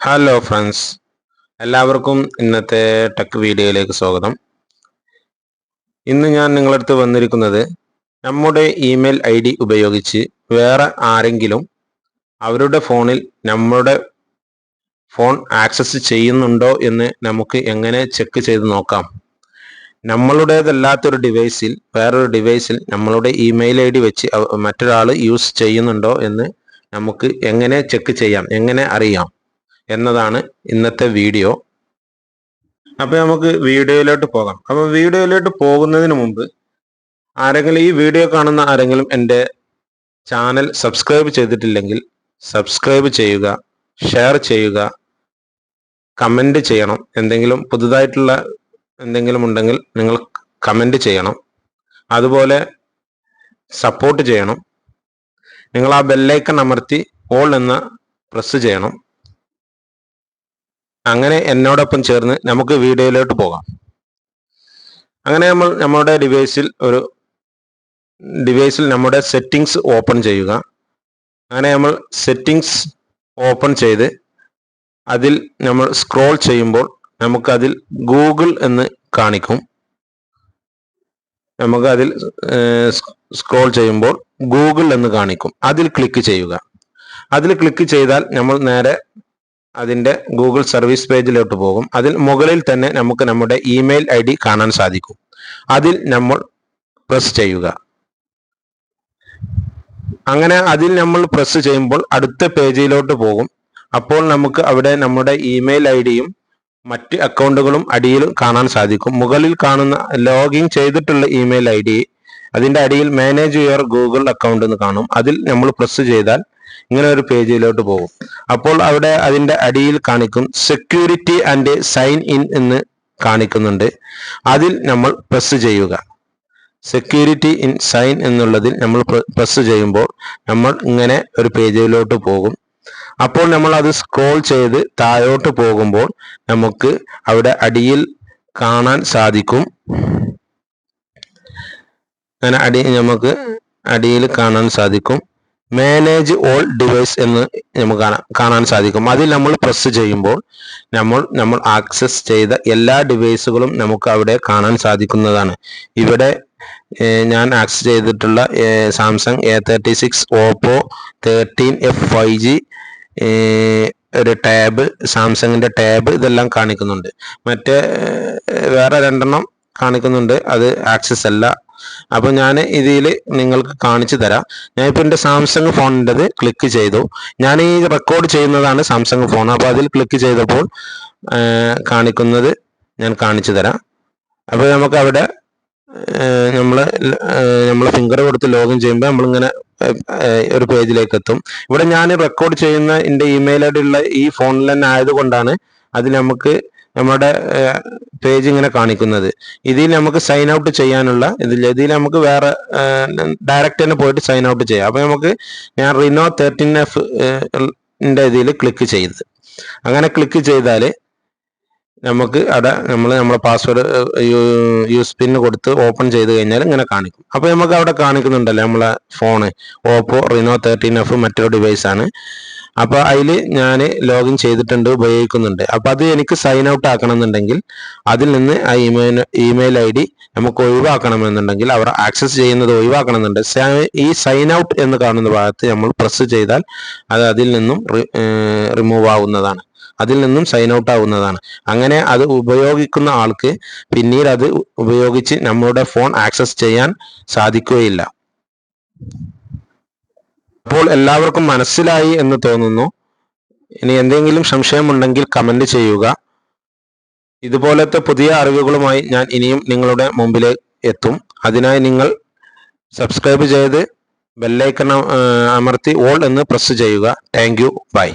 Hello friends എല്ലാവർക്കും ഇന്നത്തെ tech വീഡിയോയിലേക്ക് സ്വാഗതം. ഇന്ന് ഞാൻ നിങ്ങളടുത്ത് വന്നിരിക്കുന്നത് നമ്മുടെ ഇമെയിൽ ഐ ഡി ഉപയോഗിച്ച് വേറെ ആരെങ്കിലും അവരുടെ ഫോണിൽ നമ്മുടെ ഫോൺ ആക്സസ് ചെയ്യുന്നുണ്ടോ എന്ന് നമുക്ക് എങ്ങനെ ചെക്ക് ചെയ്ത് നോക്കാം. നമ്മളുടേതല്ലാത്തൊരു ഡിവൈസിൽ വേറൊരു ഡിവൈസിൽ നമ്മളുടെ ഇമെയിൽ ഐ ഡി വെച്ച് മറ്റൊരാൾ യൂസ് ചെയ്യുന്നുണ്ടോ എന്ന് നമുക്ക് എങ്ങനെ ചെക്ക് ചെയ്യാം എങ്ങനെ അറിയാം. എന്നതാണ് ഇന്നത്തെ വീഡിയോ. അപ്പൊ നമുക്ക് വീഡിയോയിലോട്ട് പോകാം. അപ്പൊ വീഡിയോയിലോട്ട് പോകുന്നതിന് മുമ്പ് ആരെങ്കിലും ഈ വീഡിയോ കാണുന്ന ആരെങ്കിലും എന്റെ ചാനൽ സബ്സ്ക്രൈബ് ചെയ്തിട്ടില്ലെങ്കിൽ സബ്സ്ക്രൈബ് ചെയ്യുക ഷെയർ ചെയ്യുക കമന്റ് ചെയ്യണം. എന്തെങ്കിലും പുതുതായിട്ടുള്ള എന്തെങ്കിലും ഉണ്ടെങ്കിൽ നിങ്ങൾ കമന്റ് ചെയ്യണം. അതുപോലെ സപ്പോർട്ട് ചെയ്യണം. നിങ്ങൾ ആ ബെല്ലൈക്കൺ അമർത്തി ഓൾ എന്ന പ്രസ് ചെയ്യണം. അങ്ങനെ എന്നോടൊപ്പം ചേർന്ന് നമുക്ക് വീഡിയോയിലോട്ട് പോകാം. അങ്ങനെ നമ്മൾ നമ്മുടെ ഡിവൈസിൽ ഒരു ഡിവൈസിൽ നമ്മുടെ സെറ്റിങ്സ് ഓപ്പൺ ചെയ്യുക. അങ്ങനെ നമ്മൾ സെറ്റിങ്സ് ഓപ്പൺ ചെയ്ത് അതിൽ നമ്മൾ സ്ക്രോൾ ചെയ്യുമ്പോൾ നമുക്കതിൽ ഗൂഗിൾ എന്ന് കാണിക്കും. നമുക്ക് അതിൽ സ്ക്രോൾ ചെയ്യുമ്പോൾ ഗൂഗിൾ എന്ന് കാണിക്കും. അതിൽ ക്ലിക്ക് ചെയ്യുക. അതിൽ ക്ലിക്ക് ചെയ്താൽ നമ്മൾ നേരെ അതിന്റെ ഗൂഗിൾ സർവീസ് പേജിലോട്ട് പോകും. അതിൽ മുകളിൽ തന്നെ നമുക്ക് നമ്മുടെ ഇമെയിൽ ഐ ഡി കാണാൻ സാധിക്കും. അതിൽ നമ്മൾ പ്രസ് ചെയ്യുക. അങ്ങനെ അതിൽ നമ്മൾ പ്രസ് ചെയ്യുമ്പോൾ അടുത്ത പേജിലോട്ട് പോകും. അപ്പോൾ നമുക്ക് അവിടെ നമ്മുടെ ഇമെയിൽ ഐ ഡിയും മറ്റ് അക്കൗണ്ടുകളും അടിയിൽ കാണാൻ സാധിക്കും. മുകളിൽ കാണുന്ന ലോഗിൻ ചെയ്തിട്ടുള്ള ഇമെയിൽ ഐ ഡി അതിന്റെ അടിയിൽ മാനേജ് യുവർ ഗൂഗിൾ അക്കൗണ്ട് എന്ന് കാണും. അതിൽ നമ്മൾ പ്രസ് ചെയ്താൽ ഇങ്ങനെ ഒരു പേജിലോട്ട് പോകും. അപ്പോൾ അവിടെ അതിന്റെ അടിയിൽ കാണിക്കും സെക്യൂരിറ്റി ആൻഡ് സൈൻ ഇൻ എന്ന് കാണിക്കുന്നുണ്ട്. അതിൽ നമ്മൾ പ്രസ് ചെയ്യുക. സെക്യൂരിറ്റി ഇൻ സൈൻ എന്നുള്ളതിൽ നമ്മൾ പ്രസ് ചെയ്യുമ്പോൾ നമ്മൾ ഇങ്ങനെ ഒരു പേജിലോട്ട് പോകും. അപ്പോൾ നമ്മൾ അത് സ്ക്രോൾ ചെയ്ത് താഴോട്ട് പോകുമ്പോൾ നമുക്ക് അവിടെ അടിയിൽ കാണാൻ സാധിക്കും. അങ്ങനെ അടി നമുക്ക് അടിയിൽ കാണാൻ സാധിക്കും. മാനേജ് ഓൾ ഡിവൈസ് എന്ന് നമുക്ക് കാണാൻ സാധിക്കും. അതിൽ നമ്മൾ പ്രസ് ചെയ്യുമ്പോൾ നമ്മൾ നമ്മൾ ആക്സസ് ചെയ്ത എല്ലാ ഡിവൈസുകളും നമുക്ക് അവിടെ കാണാൻ സാധിക്കുന്നതാണ്. ഇവിടെ ഞാൻ ആക്സസ് ചെയ്തിട്ടുള്ള Samsung A thirty six Oppo thirteen F five G ഒരു ടാബ് സാംസങ്ങിന്റെ ടാബ് ഇതെല്ലാം കാണിക്കുന്നുണ്ട്. മറ്റേ വേറെ രണ്ടെണ്ണം കാണിക്കുന്നുണ്ട്. അത് ആക്സസ് അല്ല. അപ്പൊ ഞാൻ ഇതിൽ നിങ്ങൾക്ക് കാണിച്ചു തരാം. ഇപ്പൊ എന്റെ സാംസങ് ഫോണിന്റെത് ക്ലിക്ക് ചെയ്തു. ഞാൻ ഈ റെക്കോർഡ് ചെയ്യുന്നതാണ് സാംസങ് ഫോൺ അപ്പോൾ അതിൽ ക്ലിക്ക് ചെയ്തപ്പോൾ കാണിക്കുന്നത് ഞാൻ കാണിച്ചു തരാം. അപ്പോൾ നമുക്ക് അവിടെ നമ്മൾ നമ്മൾ ഫിംഗർ കൊടുത്ത് ലോഗിൻ ചെയ്യുമ്പോൾ നമ്മളിങ്ങനെ ഒരു പേജിലേക്ക് എത്തും. ഇവിടെ ഞാൻ റെക്കോർഡ് ചെയ്യുന്ന എന്റെ ഇമെയിൽ ഐ ഉള്ള ഈ ഫോണിൽ തന്നെ ആയതുകൊണ്ടാണ് അതിൽ നമുക്ക് നമ്മുടെ പേജ് ഇങ്ങനെ കാണിക്കുന്നത്. ഇതിൽ നമുക്ക് സൈൻ ഔട്ട് ചെയ്യാനുള്ള ഇതിൽ ഇതിൽ നമുക്ക് വേറെ ഡയറക്റ്റ് തന്നെ പോയിട്ട് സൈൻ ഔട്ട് ചെയ്യാം. അപ്പൊ നമുക്ക് ഞാൻ റിനോ തേർട്ടീൻ എഫ് ഇതിൽ ക്ലിക്ക് ചെയ്ത്. അങ്ങനെ ക്ലിക്ക് ചെയ്താൽ നമുക്ക് അവിടെ നമ്മൾ നമ്മുടെ പാസ്വേഡ് യൂസ് പിൻ കൊടുത്ത് ഓപ്പൺ ചെയ്ത് കഴിഞ്ഞാൽ ഇങ്ങനെ കാണിക്കും. അപ്പോൾ നമുക്ക് അവിടെ കാണിക്കുന്നുണ്ടല്ലോ നമ്മളെ phone Oppo Reno thirteen F മറ്റൊരു ആണ്. അപ്പോൾ അതിൽ ഞാൻ ലോഗിൻ ചെയ്തിട്ടുണ്ട് ഉപയോഗിക്കുന്നുണ്ട്. അപ്പോൾ അത് എനിക്ക് സൈൻ ഔട്ട് ആക്കണമെന്നുണ്ടെങ്കിൽ അതിൽ നിന്ന് ആ ഇമെയിൽ ഇമെയിൽ ഐ ഡി നമുക്ക് ഒഴിവാക്കണമെന്നുണ്ടെങ്കിൽ അവർ ആക്സസ് ചെയ്യുന്നത് ഒഴിവാക്കണമെന്നുണ്ട്. ഈ സൈൻ ഔട്ട് എന്ന് കാണുന്ന ഭാഗത്ത് നമ്മൾ പ്രസ് ചെയ്താൽ അത് അതിൽ നിന്നും റിമൂവ് ആവുന്നതാണ്. അതിൽ നിന്നും സൈൻ ഔട്ട് ആവുന്നതാണ്. അങ്ങനെ അത് ഉപയോഗിക്കുന്ന ആൾക്ക് പിന്നീട് അത് ഉപയോഗിച്ച് നമ്മളുടെ ഫോൺ ആക്സസ് ചെയ്യാൻ സാധിക്കുകയില്ല. അപ്പോൾ എല്ലാവർക്കും മനസ്സിലായി എന്ന് തോന്നുന്നു. ഇനി എന്തെങ്കിലും സംശയമുണ്ടെങ്കിൽ കമന്റ് ചെയ്യുക. ഇതുപോലത്തെ പുതിയ അറിവുകളുമായി ഞാൻ ഇനിയും നിങ്ങളുടെ മുമ്പിൽ എത്തും. അതിനായി നിങ്ങൾ സബ്സ്ക്രൈബ് ചെയ്ത് ബെല്ലൈക്കൺ അമർത്തി ഓൾ എന്ന് പ്രസ് ചെയ്യുക. Thank you by